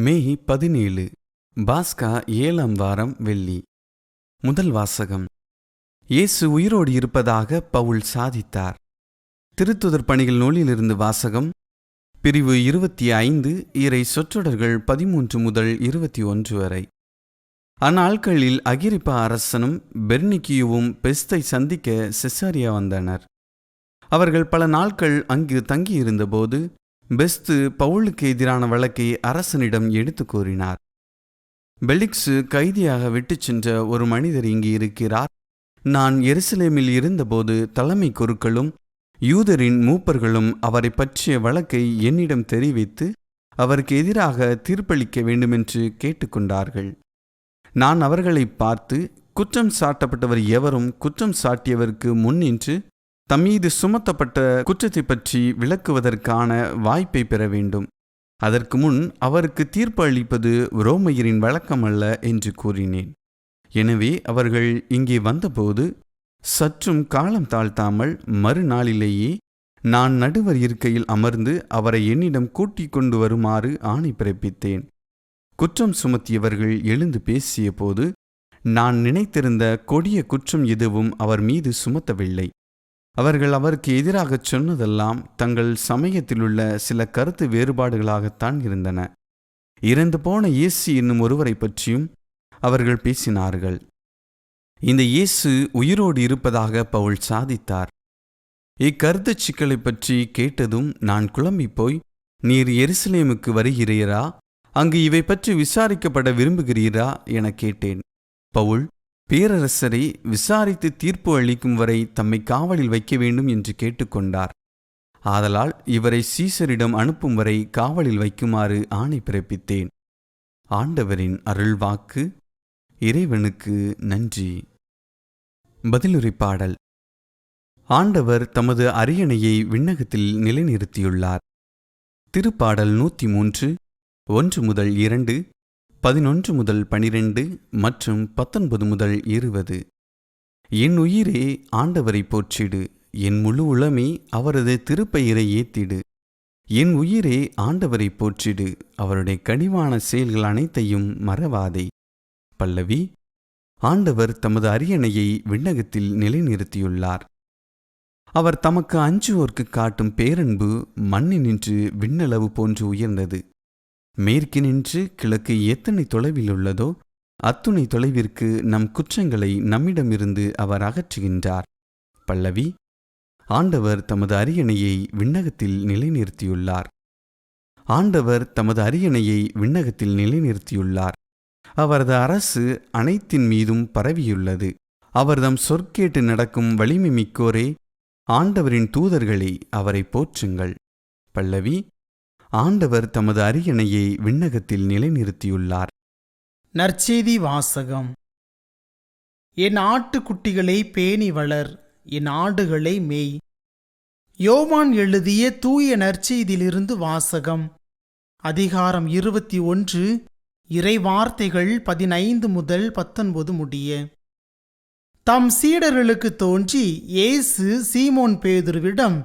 மே பதினேழு. பாஸ்கா ஏழாம் வாரம் வெள்ளி. முதல் வாசகம். இயேசு உயிரோடு இருப்பதாக பவுல் சாதித்தார். திருத்துதர் பணிகள் நூலிலிருந்து வாசகம். பிரிவு இருபத்தி ஐந்து இறை சொற்றொடர்கள் பதிமூன்று முதல் இருபத்தி ஒன்று வரை. அந்நாட்களில் அகிரிப்பா அரசனும் பெர்னிக்கியுவும் பெஸ்தை சந்திக்க செசாரியா வந்தனர். அவர்கள் பல நாட்கள் அங்கு தங்கியிருந்தபோது பெஸ்து பவுலுக்கு எதிரான வழக்கை அரசனிடம் எடுத்துக் கூறினார். பெலிக்ஸு கைதியாக விட்டுச் சென்ற ஒரு மனிதர் இங்கு இருக்கிறார். நான் எருசலேமில் இருந்தபோது தலைமை குருக்களும் யூதரின் மூப்பர்களும் அவரை பற்றிய வழக்கை என்னிடம் தெரிவித்து அவருக்கு எதிராக தீர்ப்பளிக்க வேண்டுமென்று கேட்டுக்கொண்டார்கள் நான் அவர்களை பார்த்து குற்றம் சாட்டப்பட்டவர் எவரும் குற்றம் சாட்டியவருக்கு முன்னின்று தம்மீது சுமத்தப்பட்ட குற்றத்தை பற்றி விளக்குவதற்கான வாய்ப்பை பெற வேண்டும். அதற்கு முன் அவருக்கு தீர்ப்பு அளிப்பது ரோமையரின் வழக்கமல்ல என்று கூறினேன். எனவே அவர்கள் இங்கே வந்தபோது சற்றும் காலம் தாழ்த்தாமல் மறுநாளிலேயே நான் நடுவர் இருக்கையில் அமர்ந்து அவரை என்னிடம் கூட்டிக் கொண்டு வருமாறு ஆணை பிறப்பித்தேன். குற்றம் சுமத்தியவர்கள் எழுந்து பேசியபோது நான் நினைத்திருந்த கொடிய குற்றம் எதுவும் அவர் மீது சுமத்தவில்லை. அவர்கள் அவருக்கு எதிராகச் சொன்னதெல்லாம் தங்கள் சமயத்திலுள்ள சில கருத்து வேறுபாடுகளாகத்தான் இருந்தன. இறந்து போன இயேசு என்னும் ஒருவரை பற்றியும் அவர்கள் பேசினார்கள். இந்த இயேசு உயிரோடு இருப்பதாக பவுல் சாதித்தார். இக்கருத்துச் சிக்கலைப் பற்றி கேட்டதும் நான் குழம்பிப் போய் நீர் எருசலேமுக்கு வருகிறீரா? அங்கு இவை பற்றி விசாரிக்கப்பட விரும்புகிறீரா? எனக் கேட்டேன். பவுல் பேரரசரை விசாரித்து தீர்ப்பு அளிக்கும் வரை தம்மை காவலில் வைக்க வேண்டும் என்று கேட்டுக்கொண்டார். ஆதலால் இவரை சீசரிடம் அனுப்பும் வரை காவலில் வைக்குமாறு ஆணை பிறப்பித்தேன். ஆண்டவரின் அருள்வாக்கு இறைவனுக்கு நன்றி. பதிலுரை பாடல். ஆண்டவர் தமது அரியணையை விண்ணகத்தில் நிலைநிறுத்தியுள்ளார். திருப்பாடல் நூற்றி மூன்று ஒன்று முதல் இரண்டு பதினொன்று முதல் பனிரெண்டு மற்றும் பத்தொன்பது முதல் இருபது. என் உயிரே ஆண்டவரை போற்றிடு என் முழு உளமே அவரது திருப்பெயரை ஏத்திடு. என் உயிரே ஆண்டவரை போற்றிடு அவருடைய கனிவான செயல்கள் அனைத்தையும் மறவாதே. பல்லவி ஆண்டவர் தமது அரியணையை விண்ணகத்தில் நிலைநிறுத்தியுள்ளார். அவர் தமக்கு அஞ்சுவோர்க்கு காட்டும் பேரன்பு மண்ணினின்று விண்ணளவு போன்று உயர்ந்தது. மேற்கினின்று கிழக்கு எத்தனை தொலைவில் உள்ளதோ அத்துணை தொலைவிற்கு நம் குற்றங்களை நம்மிடமிருந்து அவர் அகற்றுகின்றார். பல்லவி ஆண்டவர் தமது அரியணையை விண்ணகத்தில் நிலைநிறுத்தியுள்ளார். ஆண்டவர் தமது அரியணையை விண்ணகத்தில் நிலைநிறுத்தியுள்ளார். அவரது அரசு அனைத்தின் மீதும் பரவியுள்ளது. அவர்தம் சொற்கேட்டு நடக்கும் வலிமை மிக்கோரே ஆண்டவரின் தூதர்களே அவரை போற்றுங்கள். பல்லவி ஆண்டவர் தமது அரியணையை விண்ணகத்தில் நிலைநிறுத்தியுள்ளார். நற்செய்தி வாசகம். என் ஆட்டுக்குட்டிகளை பேணி வளர் என் ஆடுகளை மேய். யோவான் எழுதிய தூய நற்செய்தியிலிருந்து வாசகம். அதிகாரம் இருபத்தி ஒன்று இறை வார்த்தைகள் பதினைந்து முதல் பத்தொன்பது முடிய. தம் சீடர்களுக்கு தோன்றி இயேசு சீமோன் பேதுருவிடம்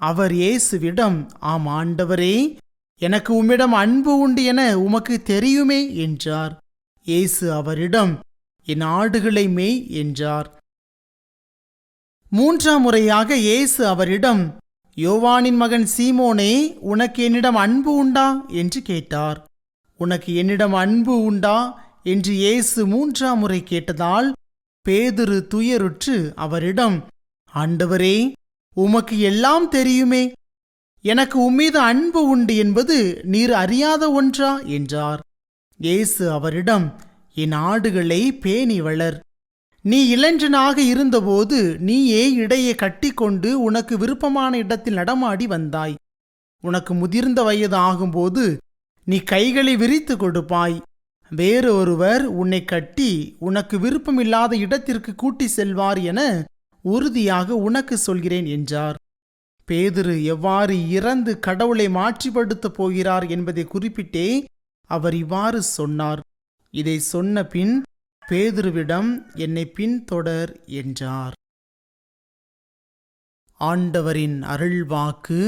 அவர் இயேசுவிடம் ஆம் ஆண்டவரே எனக்கு உம்மிடம் அன்பு உண்டு என உமக்கு தெரியுமே என்றார். இயேசு அவரிடம் என் ஆடுகளை மேய் என்றார். மூன்றாம் முறையாக இயேசு அவரிடம் யோவானின் மகன் சீமோனே உனக்கு என்னிடம் அன்பு உண்டா? என்று கேட்டார். உனக்கு என்னிடம் அன்பு உண்டா? என்று இயேசு மூன்றாம் முறை கேட்டதால் பேதுரு துயருற்று அவரிடம் ஆண்டவரே உமக்கு எல்லாம் தெரியுமே. எனக்கு உம்மீது அன்பு உண்டு என்பது நீர் அறியாத ஒன்றா? என்றார். இயேசு அவரிடம் என் ஆடுகளை பேணி வளர். நீ இளைஞனாக இருந்தபோது நீயே இடையே கட்டிக்கொண்டு உனக்கு விருப்பமான இடத்தில் நடமாடி வந்தாய். உனக்கு முதிர்ந்த வயது ஆகும்போது நீ கைகளை விரித்து கொடுப்பாய். வேறொருவர் உன்னை கட்டி உனக்கு விருப்பமில்லாத இடத்திற்கு கூட்டி செல்வார் என உறுதியாக உனக்கு சொல்கிறேன் என்றார். பேதுரு எவ்வாறு இறந்து கடவுளை மாற்றிப்படுத்தப் போகிறார் என்பதை குறிப்பிட்டே அவர் இவ்வாறு சொன்னார். இதை சொன்ன பின் பேதுருவிடம் என்னை பின்தொடர் என்றார். ஆண்டவரின் அருள்வாக்கு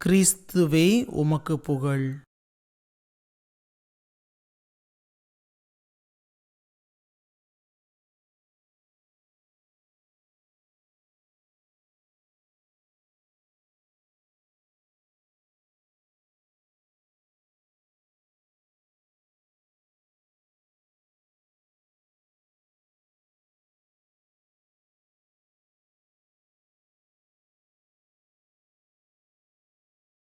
கிறிஸ்துவே உமக்கு புகழ்.